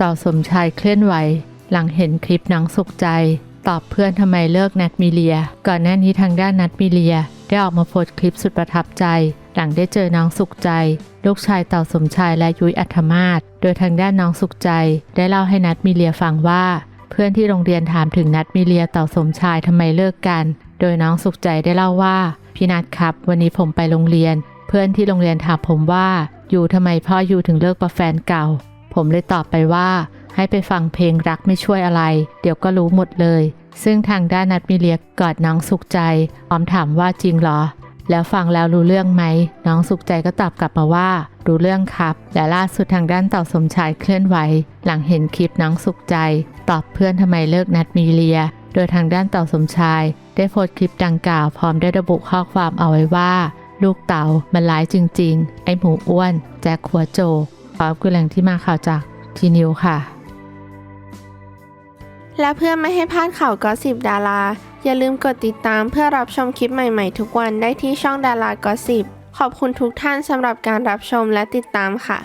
ต่อสมชายเคลื่อนไหว หลังเห็นคลิปน้องสุขใจ ตอบเพื่อนทำไมเลิกนัดมิเลีย ก่อนหน้านี้ทางด้านนัดมิเลีย ได้ออกมาโพสต์คลิปสุดประทับใจ หลังได้เจอน้องสุขใจ ลูกชายเต่าสมชายและยุ้ยอัธมาศโดยทางด้านน้องสุขใจ ได้เล่าให้นัดมิเลียฟังว่า เพื่อนที่โรงเรียนถามถึงนัดมิเลียเต่าสมชายทำไมเลิกกัน โดยน้องสุขใจได้เล่าว่าพี่นัดครับ วันนี้ผมไปโรงเรียน เพื่อนที่โรงเรียนถามผมว่าอยู่ทำไมพ่ออยู่ถึงเลิกกับแฟนเก่า ผมเลยตอบไปว่า ให้ไปฟังเพลงรักไม่ช่วยอะไร เดี๋ยวก็รู้หมดเลย ซึ่งทางด้านนัดมิเลียกอดน้องสุขใจออมถามว่าจริงเหรอ แล้วฟังแล้วรู้เรื่องไหม น้องสุขใจก็ตอบกลับมาว่า รู้เรื่องครับ และล่าสุดทางด้านเต่าสมชายเคลื่อนไหว หลังเห็นคลิปน้องสุขใจ ตอบเพื่อนทำไมเลิกนัดมีเลีย โดยทางด้านเต่าสมชาย ได้โพสต์คลิปดังกล่าวพร้อมได้ระบุข้อความเอาไว้ว่าลูกเต่ามันร้ายจริง ๆ ไอหมูอ้วน แจ็คหัวโจ กพร้อมคือแหล่งที่มาข่าวจากทีนิวค่ะ และเพื่อไม่ให้พลาดข่าวกอสิบดารา อย่าลืมกดติดตามเพื่อรับชมคลิปใหม่ๆ ทุกวันได้ที่ช่องดารากอสิบขอบคุณทุกท่านสำหรับการรับชมและติดตามค่ะ